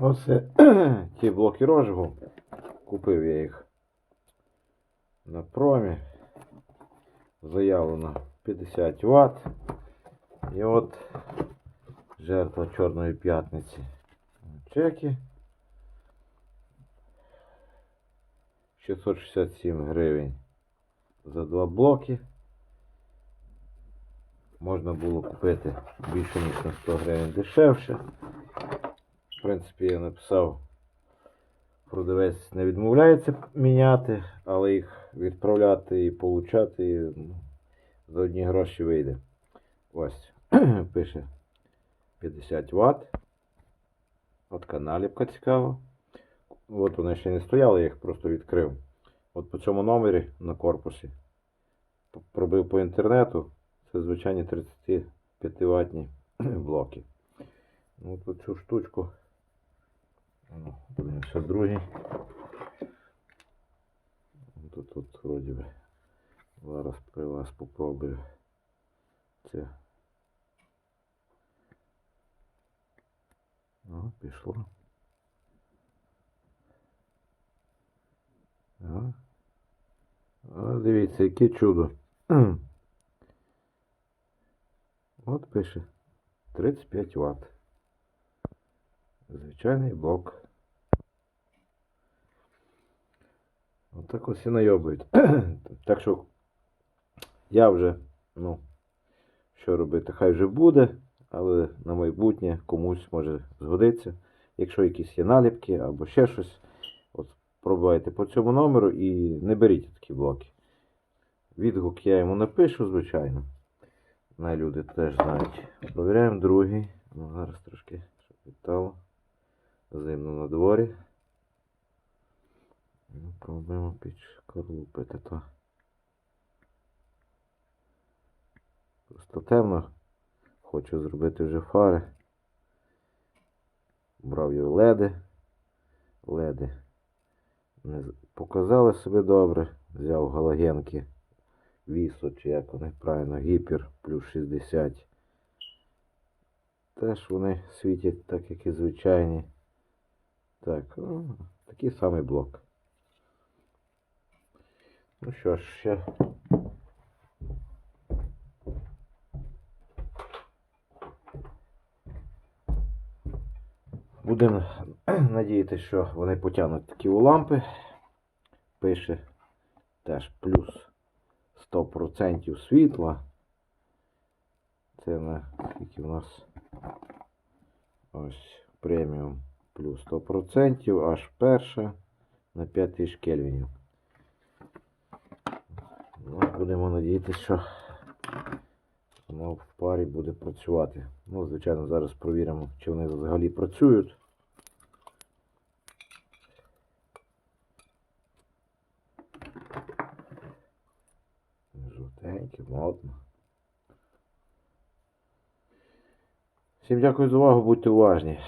Оце ті блоки розжигу. Купив я їх на промі. Заявлено 50 Вт. І от жертва Чорної п'ятниці. Чеки. 667 гривень за два блоки. Можна було купити більше ніж на 100 гривень дешевше. Принципі, я написав, продавець не відмовляється міняти, але їх відправляти і получати ну, за одні гроші вийде. Ось, пише 50 Вт. От каналівка цікава. От вони ще не стояли, я їх просто відкрив. От по цьому номері на корпусі. Пробив по інтернету. Це звичайні 35 ватні блоки. Ну, цю штучку. Ну, подивимося другий. Тут, тут вроді би. Зараз при вас попробую. Це. О, пішло. О. О, дивіться, яке чудо. От пише 35 Вт. Звичайний блок. Отак ось і найобують. так що я вже, ну, що робити, хай вже буде, але на майбутнє комусь може згодиться. Якщо якісь є наліпки або ще щось, от пробувайте по цьому номеру і не беріть такі блоки. Відгук я йому напишу, звичайно. Най люди теж знають. Провіряємо другий. Ну, зараз трошки щоб відтало. Зимно на дворі. Ну, пробуємо підшкарлупити то. Просто темно. Хочу зробити вже фари. Брав я леди. Леди не показали себе добре. Взяв галогенки. Вісо, чи як вони правильно, гіпер плюс 60. Теж вони світять так, як і звичайні. Так, ну, такий самий блок. Ну що ж, ще. Будемо надіятися, що вони потягнуть такі лампи. Пише теж плюс 100% світла. Це на скільки у нас ось преміум плюс 100%, аж перша на 5000 кельвінів. Ну, будемо надіятися, що воно в парі буде працювати. Ну, звичайно, зараз провіримо, чи вони взагалі працюють. Жовтеньке, модно. Всім дякую за увагу, будьте уважні.